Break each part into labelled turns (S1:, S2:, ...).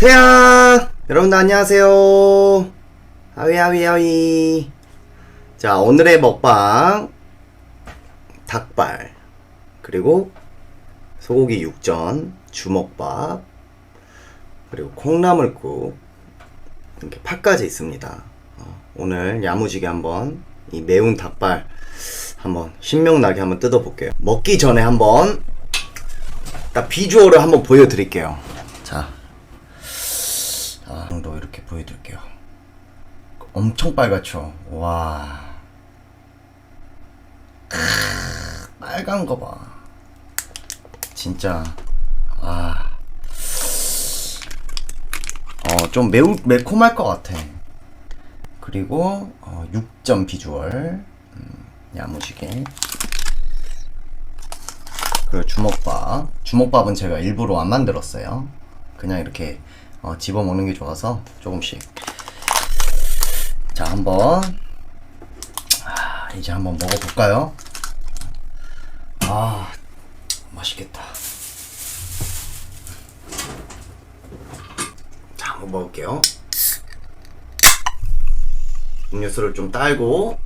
S1: 태양! 여러분들 안녕하세요. 하위, 하위, 하위. 자, 오늘의 먹방. 닭발. 그리고 소고기 육전, 주먹밥. 그리고 콩나물국. 이렇게 팥까지 있습니다. 어, 오늘 야무지게 한번 이 매운 닭발 한번 신명나게 한번 뜯어볼게요. 먹기 전에 한번 딱 비주얼을 한번 보여드릴게요. 자, 보여드릴게요. 엄청 빨갛죠? 와. 크, 빨간 거 봐. 진짜, 아. 어, 좀 매우, 매콤할 것 같아. 그리고, 어, 6점 비주얼. 음, 야무지게. 그리고 주먹밥. 주먹밥은 제가 일부러 안 만들었어요. 그냥 이렇게 어, 집어 먹는 게 좋아서 조금씩. 자, 한번 아, 이제 한번 먹어볼까요? 아, 맛있겠다. 자, 한번 먹을게요. 음료수를 좀 딸고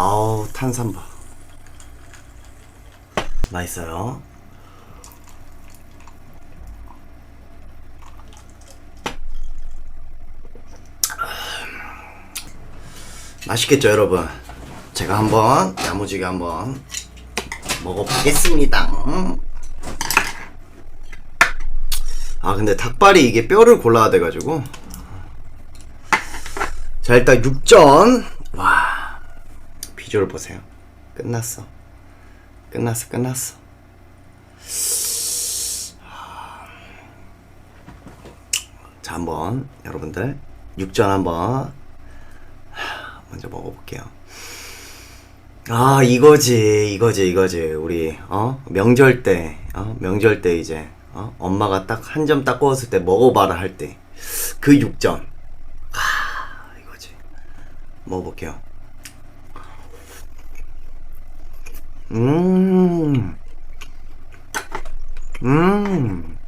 S1: 아우 탄산바. 맛있어요. 맛있겠죠 여러분? 제가 한번 야무지게 한번 먹어보겠습니다. 음. 아 근데 닭발이 이게 뼈를 골라야 돼가지고. 자 일단 육전. 와 비주얼 보세요. 끝났어. 끝났어, 끝났어. 자, 한번 여러분들 육전 한번 먼저 먹어볼게요. 아, 이거지, 이거지, 이거지. 우리 어 명절 때, 어 명절 때 이제 어 엄마가 딱 한 점 딱 구웠을 때 먹어봐라 할 때 그 육전. 아, 이거지. 먹어볼게요. 음. 음.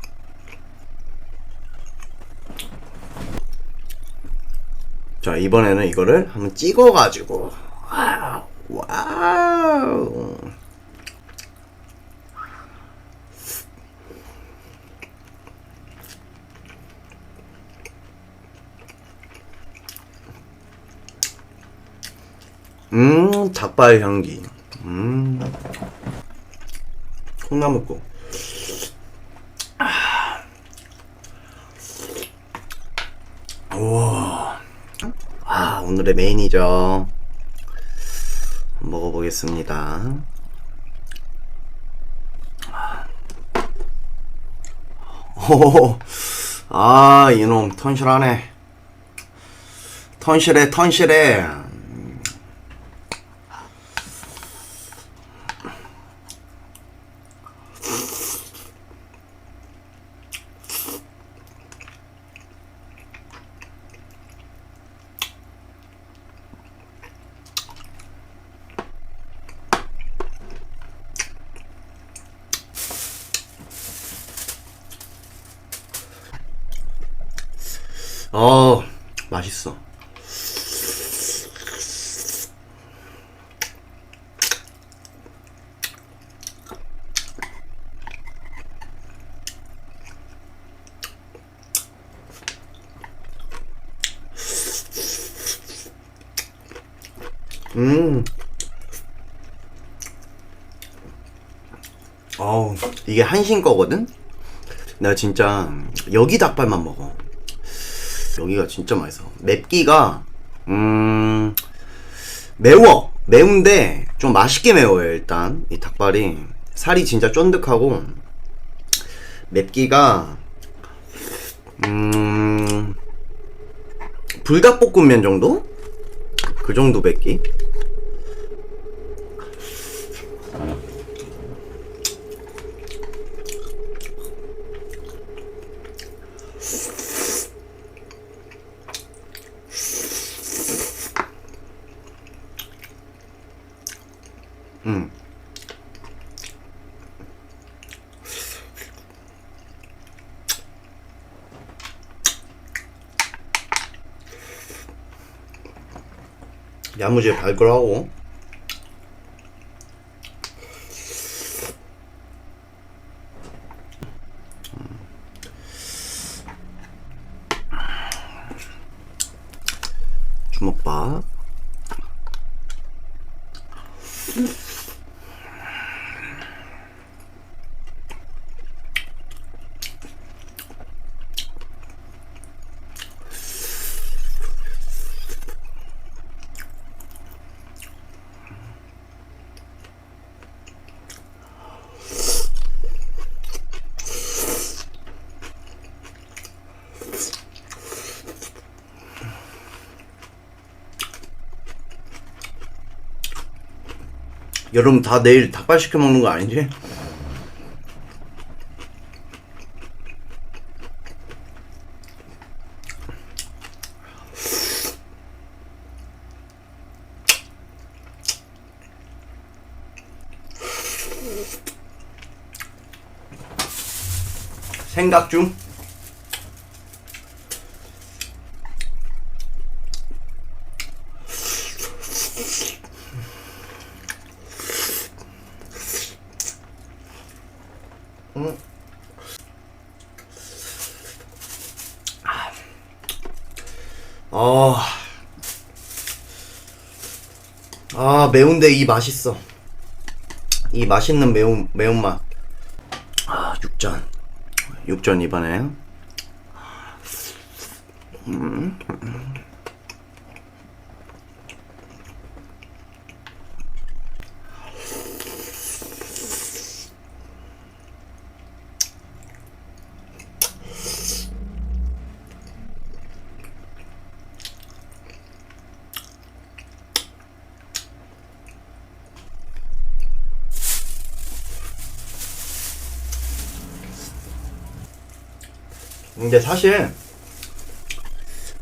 S1: 자, 이번에는 이거를 한번 찍어가지고. 와우. 와우. 음, 닭발 향기. 음. 콩나물국. 아. 우와. 아, 오늘의 메인이죠. 먹어보겠습니다. 오, 아, 이놈, 턴실하네. 턴실해, 턴실해. 어, 맛있어. 음. 어우, 이게 한신 거거든? 나 진짜 여기 닭발만 먹어. 여기가 진짜 맛있어. 맵기가 음 매워. 매운데 좀 맛있게 매워요. 일단 이 닭발이 살이 진짜 쫀득하고 맵기가 음 불닭볶음면 정도? 그 정도 맵기. 야무지게 발굴하고 주먹밥 여러분 다 내일 닭발 시켜 먹는 거 아니지? 생각 중. 아, 아 매운데 이 맛있어. 이 맛있는 매운 매운맛. 아 육전, 육전 이번에. 근데 사실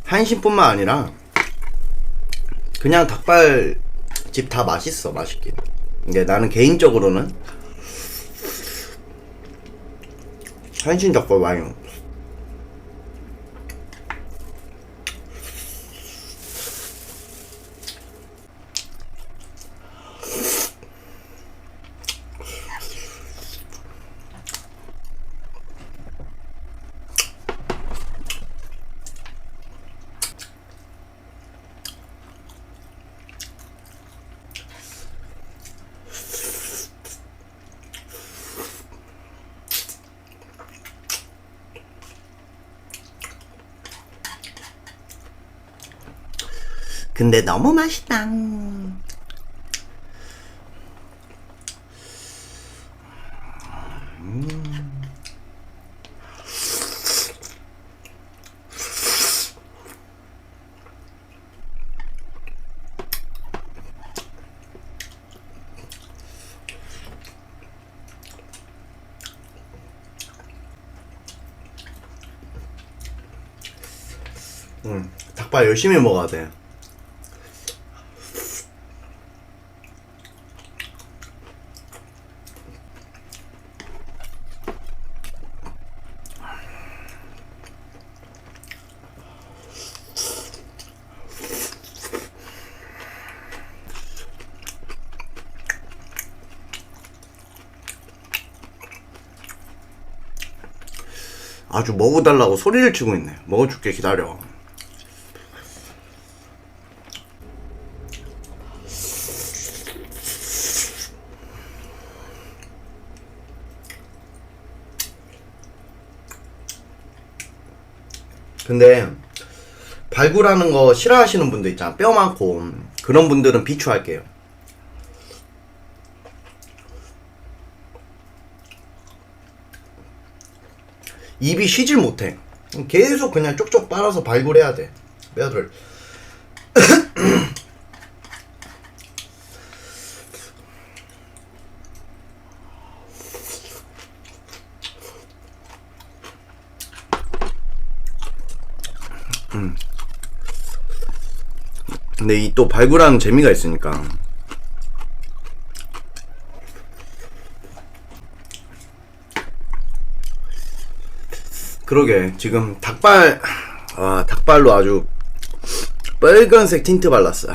S1: 한신뿐만 아니라 그냥 닭발집 다 맛있어 맛있게. 근데 나는 개인적으로는 한신 닭발 많이 근데 너무 맛있다. 응, 닭발 열심히 먹어야 돼. 아주 먹어달라고 소리를 치고 있네. 먹어줄게 기다려. 근데 발굴하는 거 싫어하시는 분들 있잖아. 뼈 많고 그런 분들은 비추할게요. 입이 쉬질 못해. 계속 그냥 쪽쪽 빨아서 발굴해야 돼. 뼈를. 음. 근데 이 또 발굴하는 재미가 있으니까. 그러게. 지금 닭발 아 닭발로 아주 빨간색 틴트 발랐어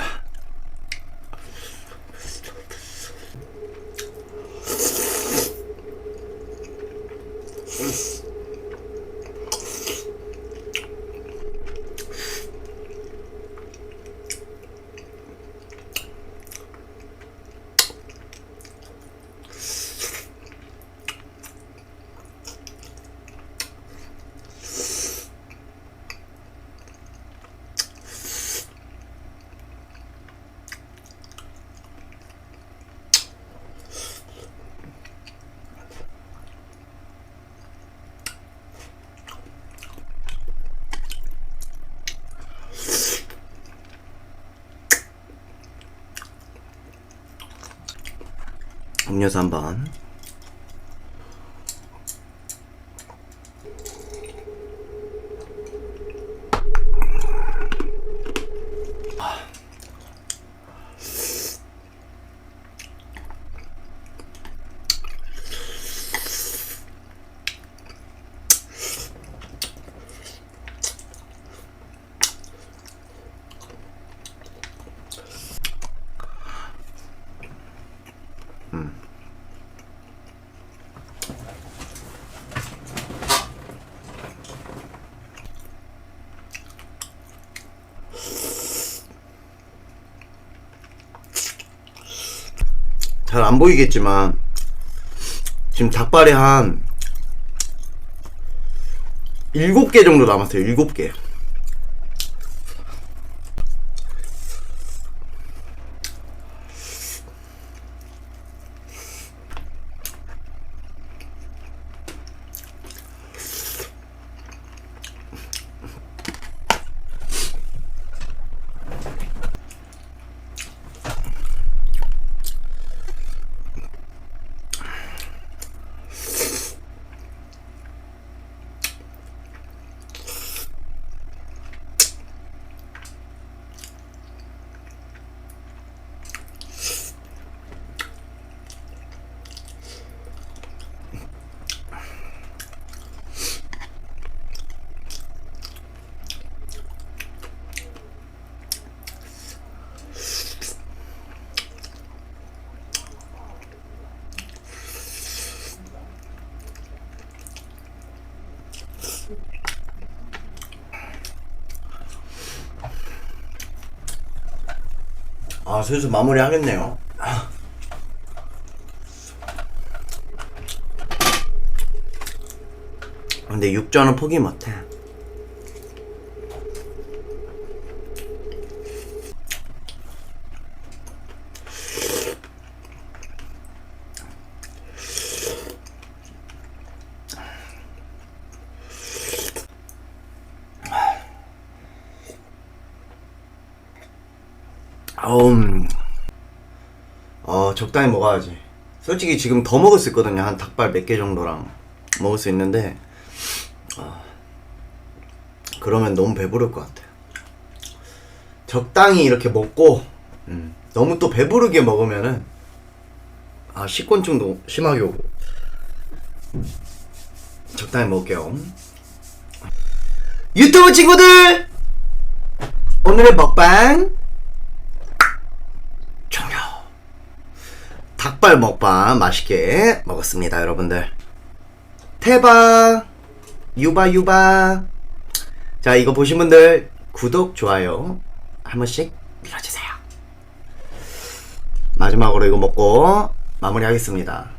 S1: 음료수 한 번. 잘 안 보이겠지만 지금 닭발이 한 7개 정도 남았어요. 7개. 아, 슬슬 마무리 하겠네요. 아. 근데 육전은 포기 못해. 음. 어, 적당히 먹어야지. 솔직히 지금 더 먹을 수 있거든요. 한 닭발 몇 개 정도랑 먹을 수 있는데, 아, 그러면 너무 배부를 것 같아요. 적당히 이렇게 먹고, 음, 너무 또 배부르게 먹으면은, 아, 식곤증도 심하게 오고. 적당히 먹을게요. 유튜브 친구들! 오늘의 먹방, 종료. 닭발 먹방 맛있게 먹었습니다, 여러분들. 태박, 유바, 유바. 자, 이거 보신 분들 구독, 좋아요 한 번씩 눌러주세요. 마지막으로 이거 먹고 마무리하겠습니다.